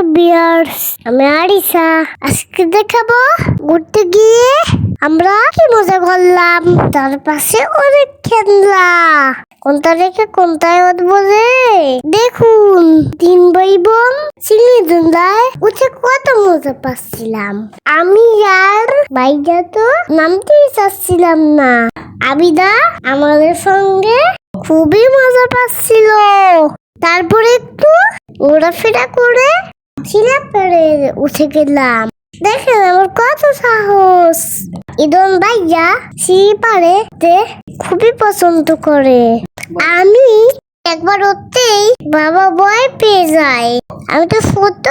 Hello বিয়ার্স আমি আরিসা। আজকে দেখাবো ঘুরতে গিয়ে আমরা কি মজা করলাম। তার পাশে অনেক খেলনা। কোনটা রেখে কোনটায় উঠবো রে দেখুন, তিন ভাই বোন চিনি দুন্দায় উঠে কত মজা পাচ্ছিলাম। আমি আর ভাইজা তো নামতেই চাচ্ছিলাম না। আবিদা আমাদের সঙ্গে খুবই মজা পাচ্ছিল। তারপরে একটু ঘোরাফেরা করে ছিলা পেরে উঠে গেলাম। দেখেন আমার কত সাহস। ইদন ভাইয়া সিঁড়ি পারে খুবই পছন্দ করে। আমি একবার ওতেই বাবা ভয় পেয়ে যায় আমি তো ছোট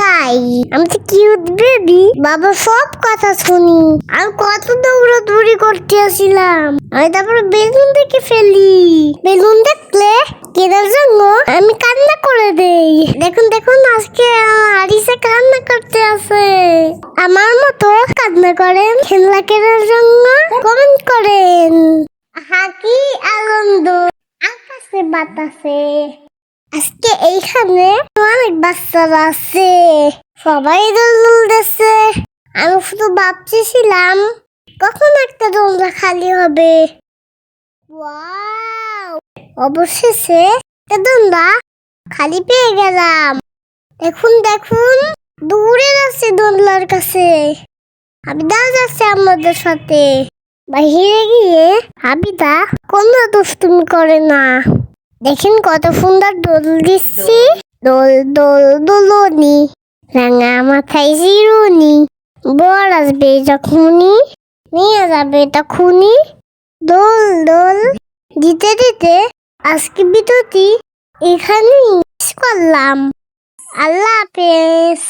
তাই। আমি তো কিউট বেবি বাবা সব কথা শুনি। আর কত দৌড়াদৌড়ি করতে আসছিলাম আমি তারপরে বেলুন দেখে ফেলি। বেলুন দেখলে কেনার জন্য আমি কান্না করে দেই। দেখুন দেখুন, আজকে আরিসে কান্না করতে আছে আমার মতো কান্না করেন? খেলনা কেনার জন্য কমেন্ট করেন। হাকি আনন্দ, আকাশে বাতাসে। আজকে এইখানে অনেক বাচ্চারা আছে। সবাই দোল দিচ্ছে আমি শুধু ভাবছিলাম কখন একটা দোলনা খালি হবে? ওয়াও। অবশেষে একটা খালি পেয়ে গেলাম। দেখুন দেখুন, দূরে যাচ্ছে দোলনার কাছে। হাবিদা যাচ্ছে আমাদের সাথে। বাহিরে গিয়ে হাবিদা কোনো দুষ্টুমি করে না। দেখেন কত সুন্দর দোল দিচ্ছি। দোল দোল, দোলনি, রাঙা মাথায় জিরুনি। বর আসবে যখনই নিয়ে যাবে তখনই। দোল দোল, দিতে দিতে আজকে বিদ্যুতি এখানেই করলাম। আল্লাহ হাফেজ।